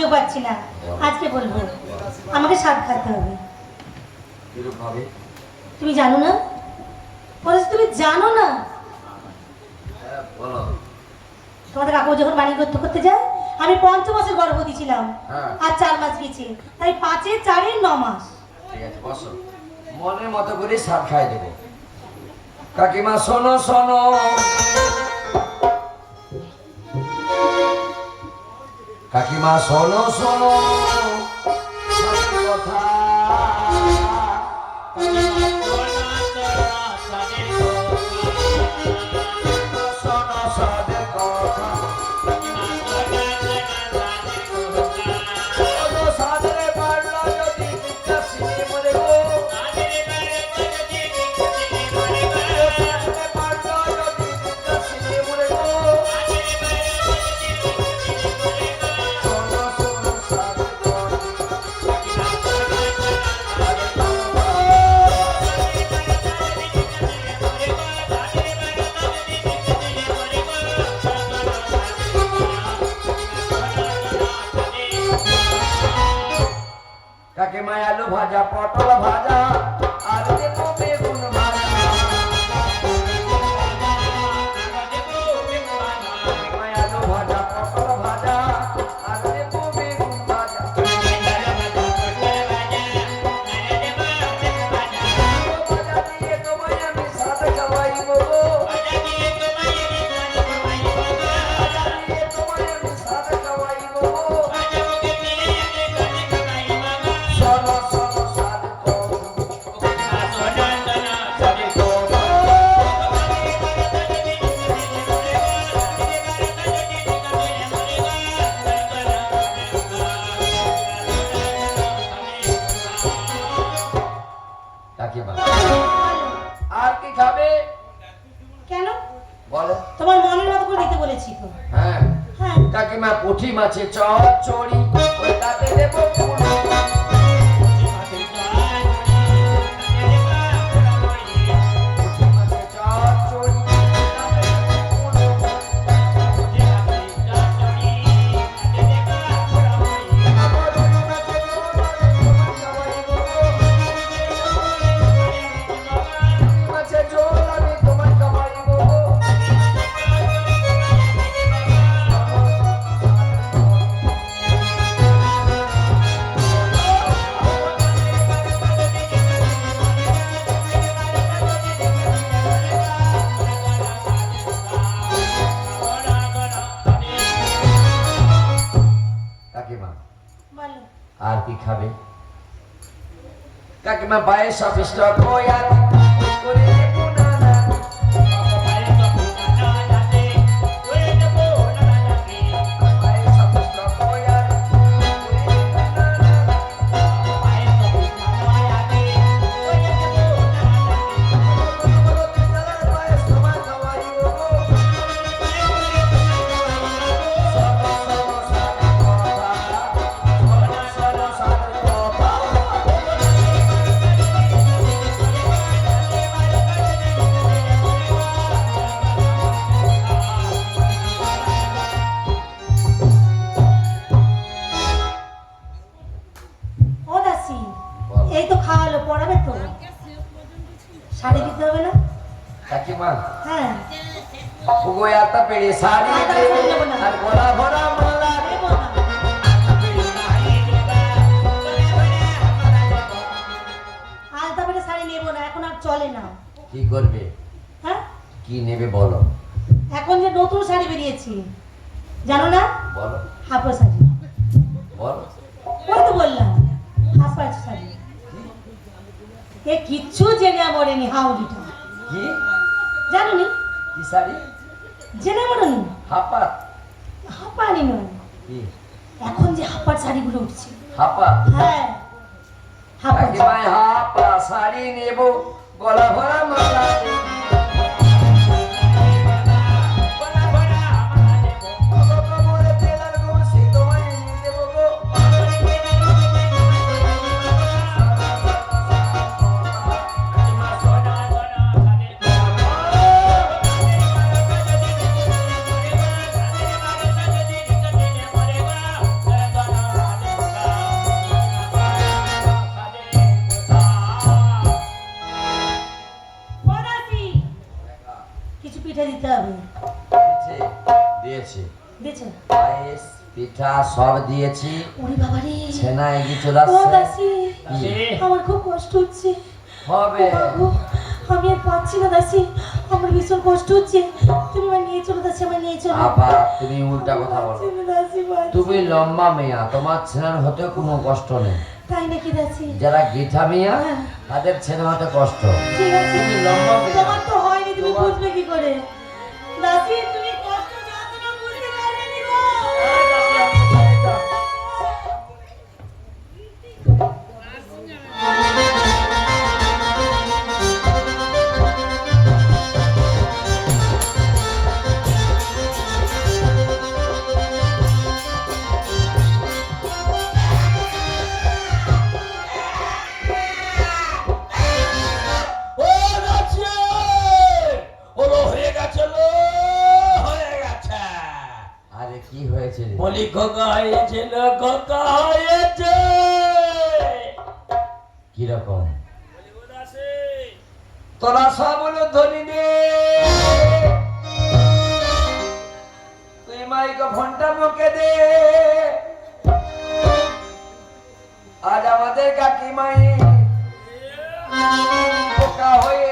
সুযোগ পাচ্ছি না। আজকে বলব। আমাকে খাতে হবে। তুমি জানো না? বলেছি তুমি জানো না? হ্যাঁ, তোমাদের কাকু যখন বাড়ি করতে করতে যায় আমি পঞ্চমাসের গর্ভবতী ছিলাম। হ্যাঁ। আর চার মাস গেছে। তাই পাঁচে চারে ন মাস। ঠিক আছে বসো। মনের মতো করে সার খাই দেবো। কাকিমা শোনো শোনো। কাকিমা শোনো শোনো। কাকিমা পায়েস অফিস আর পেড়ে শাড়ি আর শাড়ি নেব না। গলা ভরা মালা আলতা পেটে শাড়ি নেব না এখন আর চলে না। কি করবে? হ্যাঁ? কি নেবে বলো। এখন যে নতুন শাড়ি বেরিয়েছে জানো না? বলো। হাফো শাড়ি। বলো। ওই তো বললাম হাফ শাড়ি। এ কিচ্ছু জেনে মরেনি হাউলিটা। কি? জানো নি কি শাড়ি? জেনে মরেনি হাপা। হাপানি নয় এখন যে হাপার শাড়িগুলো উঠছে। হাপা? হ্যাঁ। হাপা। হাপা শাড়ি নেব। গলা ভরা মালা। পিঠা সব দিয়েছি ওরে বাবা রে ছেনা এগিয়ে চলে ও দাসি আমার খুব কষ্ট হচ্ছে। হবে। আমি আর পাচ্ছি না দাসি আমার ভীষণ কষ্ট হচ্ছে। তুমি আমার নিয়ে চলো দাসি আমার নিয়ে চলো। আবার তুমি উল্টা কথা বলো। তুমি লম্বা মেয়া তোমার ছেনার হতে কোনো কষ্ট নেই। তাই নাকি দাসি? যারা গিঠা মিয়া হ্যাঁ। তাদের ছেলে হতে কষ্ট। ঠিক আছে। তুমি লম্বা মেয়া। তোমার তো হয়নি তুমি বুঝবে কি করে। দাসি তুমি কষ্ট যাতনা বুঝতে পারবে নি কীরকম তোরা সব হলো ধনী তুই মাইক ফোনটা মুখে দে। আজ আমাদের কাকিমাই পোকা হয়েছে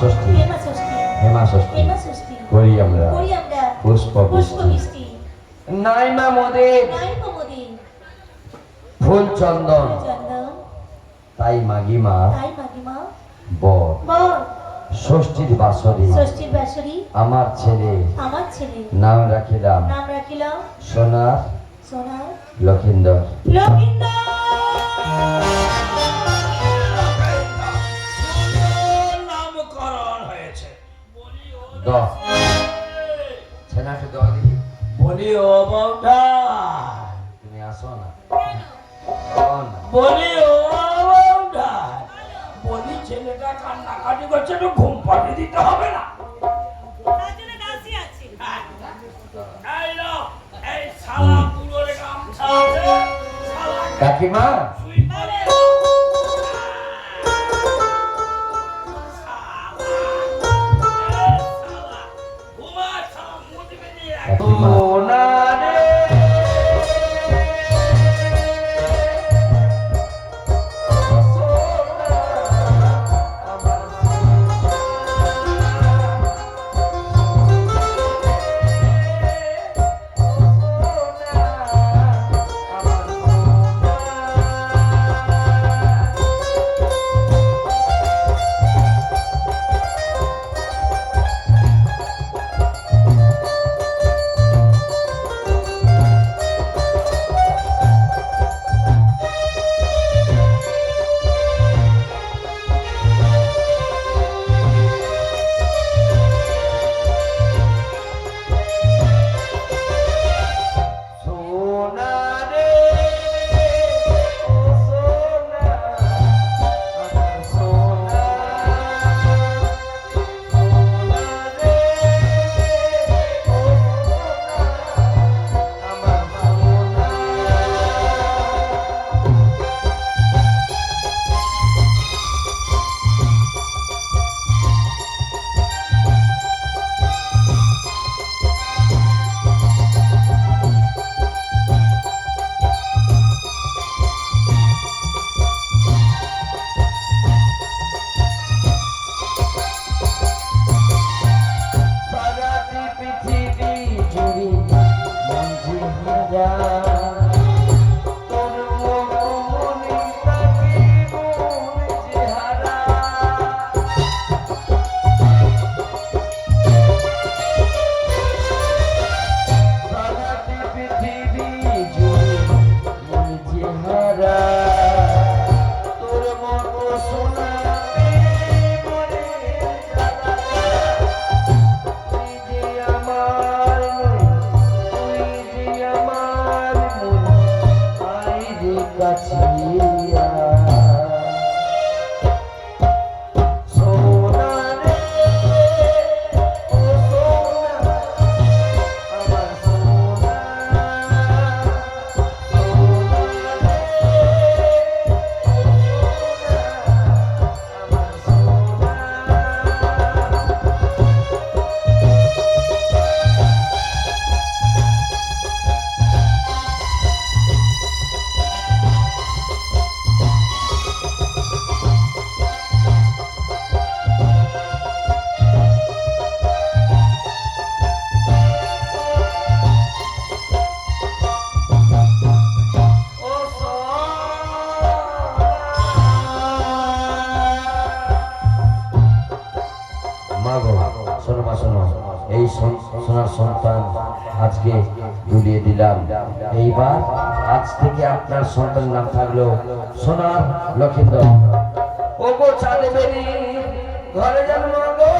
ষষ্ঠী। হেমা ষষ্ঠী। করি আমরা। পুষ্প বৃষ্টি মা মোদের নাই ফুল চন্দন তাই মাগিমা তাই বর। ষষ্ঠীর বাসরে। ষষ্ঠীর বাসরি। আমার ছেলে। আমার ছেলে। নাম রাখিলাম। নাম রাখিলাম। সোনার সোনার লক্ষিন্দর। লক্ষিন্দর। বলি ও দ ছেনাকে দিই বলি ও বৌঠা তুমি আসো না। বলি। ও বৌঠা বলি ছেলেটা কান্নাকাটি করছে একটু ঘুম পাড়িয়ে দিতে হবে না। কাকিমা? মুদবে নিয়ে এইবার আজ থেকে আপনার সন্তান নাম থাকল সোনার লক্ষিন্দর। ও গো চাঁদে বেরি ঘরে জন্ম গো